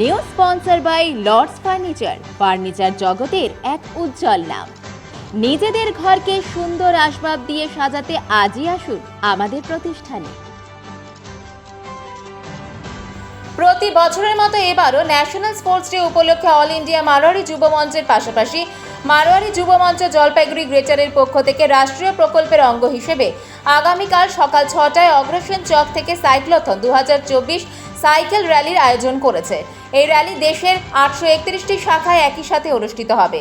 New sponsor by Lords furniture furniture জগতের এক উজ্জ্বল নাম। নিজেদের ঘরকে সুন্দর আসবাব দিয়ে সাজাতে আজই আসুন আমাদের প্রতিষ্ঠানে। প্রতি বছরের মতো এবারও ন্যাশনাল স্পোর্টস ডে উপলক্ষে অল ইন্ডিয়া মারোয়ারি যুব মঞ্চের পাশাপাশি মারোয়ারি যুব মঞ্চ জলপাইগুড়ি গ্রেটারের পক্ষ থেকে রাষ্ট্রীয় প্রকল্পের অঙ্গ হিসেবে আগামীকাল সকাল ছটায় অগ্রসেন চক থেকে সাইক্লোথন দু হাজার চব্বিশ সাইকেল র্যালির আয়োজন করেছে। এই র্যালি দেশের আটশো একত্রিশটি শাখায় একই সাথে অনুষ্ঠিত হবে।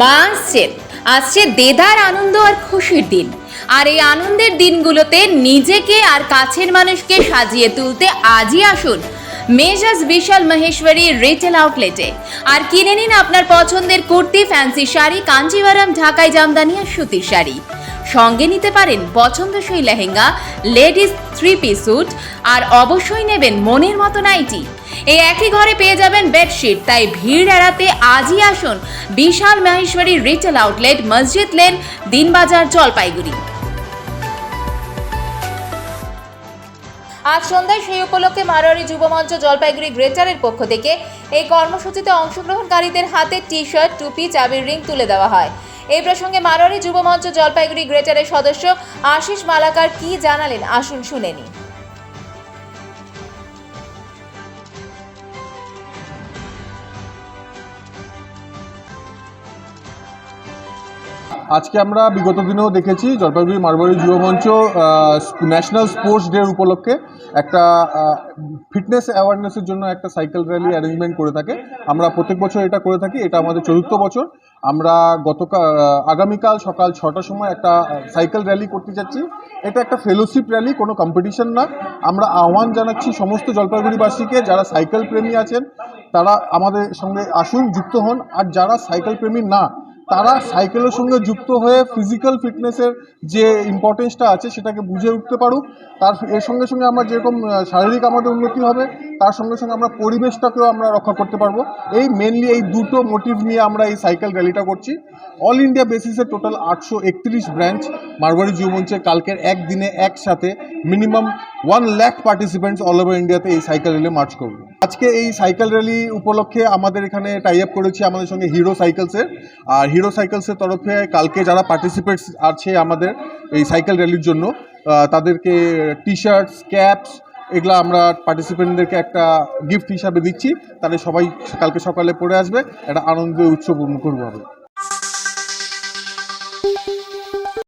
মা আসছেন আসছে দেদার আনন্দ আর খুশির দিন। আর এই আনন্দের দিনগুলোতে নিজেকে আর কাছের মানুষকে সাজিয়ে তুলতে আজই আসুন মেজাজ বিশাল মহেশ্বরী রিটেল আউটলেটে। আর কিনে নিন আপনার পছন্দের কুর্তি, ফ্যান্সি শাড়ি কাঞ্জিভারাম ঢাকাই জামদানি আর সুতির শাড়ি। সঙ্গে নিতে পারেন পছন্দসই lehenga, ladies three piece suit আর অবশ্যই নেবেন মনের মতো নাইটি। এই একই ঘরে পেয়ে যাবেন বেডশিট তাই ভিড় এড়াতে আজই আসুন বিশাল Maheshwari retail outlet Masjid lane, Dinbazar Jalpaiguri. আজ সন্ধ্যায় সেই উপলক্ষে মারোয়ারি যুবমঞ্চ জলপাইগুড়ি গ্রেটারের পক্ষ থেকে এই কর্মসূচিতে অংশগ্রহণকারীদের হাতে টি শার্ট টুপি, চাবির রিং তুলে দেওয়া হয়। এই প্রসঙ্গে মারোয়ারি যুবমঞ্চ জলপাইগুড়ি গ্রেটারের সদস্য আশিস মালাকার কি জানালেন? আসুন শুনে আজকে আমরা বিগত দিনেও দেখেছি জলপাইগুড়ি মারবাড়ি যুব মঞ্চ ন্যাশনাল স্পোর্টস ডে উপলক্ষে একটা ফিটনেস অ্যাওয়ারনেসের জন্য একটা সাইকেল র্যালি অ্যারেঞ্জমেন্ট করে থাকে। আমরা প্রত্যেক বছর এটা করে থাকি, এটা আমাদের চতুর্থ বছর। আমরা গতকাল আগামীকাল সকাল ছটার সময় একটা সাইকেল র্যালি করতে যাচ্ছি। এটা একটা ফেলোশিপ র্যালি, কোনো কম্পিটিশন না। আমরা আহ্বান জানাচ্ছি সমস্ত জলপাইগুড়িবাসীকে, যারা সাইকেল প্রেমী আছেন, তারা আমাদের সঙ্গে আসুন, যুক্ত হন। আর যারা সাইকেল প্রেমী না তারা সাইকেলের সঙ্গে যুক্ত হয়ে ফিজিক্যাল ফিটনেসের যে ইম্পর্টেন্সটা আছে সেটাকে বুঝে উঠতে পারুক। তার এর সঙ্গে সঙ্গে আমরা যেরকম শারীরিক আমাদের উন্নতি হবে তার সঙ্গে সঙ্গে আমরা পরিবেশটাকেও আমরা রক্ষা করতে পারব। এই মেনলি এই দুটো মোটিভ নিয়ে আমরা এই সাইকেল র্যালিটা করছি। অল ইন্ডিয়া বেসিসে টোটাল আটশো একত্রিশ ব্রাঞ্চ মারবাড়ি যুব মঞ্চে কালকের একদিনে একসাথে minimum one lakh participants all over ইন্ডিয়াতে এই সাইকেল র্যালি মার্চ করবে। আজকে এই সাইকেল র্যালি উপলক্ষে আমাদের এখানে টাই আপ করেছি আমাদের সঙ্গে হিরো সাইকেলসের আর হিরো সাইকেলসের তরফে কালকে যারা পার্টিসিপেটস আছে আমাদের এই সাইকেল র্যালির জন্য তাদেরকে টি শার্টস ক্যাপস এগুলো আমরা পার্টিসিপেন্টদেরকে একটা গিফট হিসাবে দিচ্ছি। তাহলে সবাই কালকে সকালে পড়ে আসবে। একটা আনন্দ উৎসব করব হবে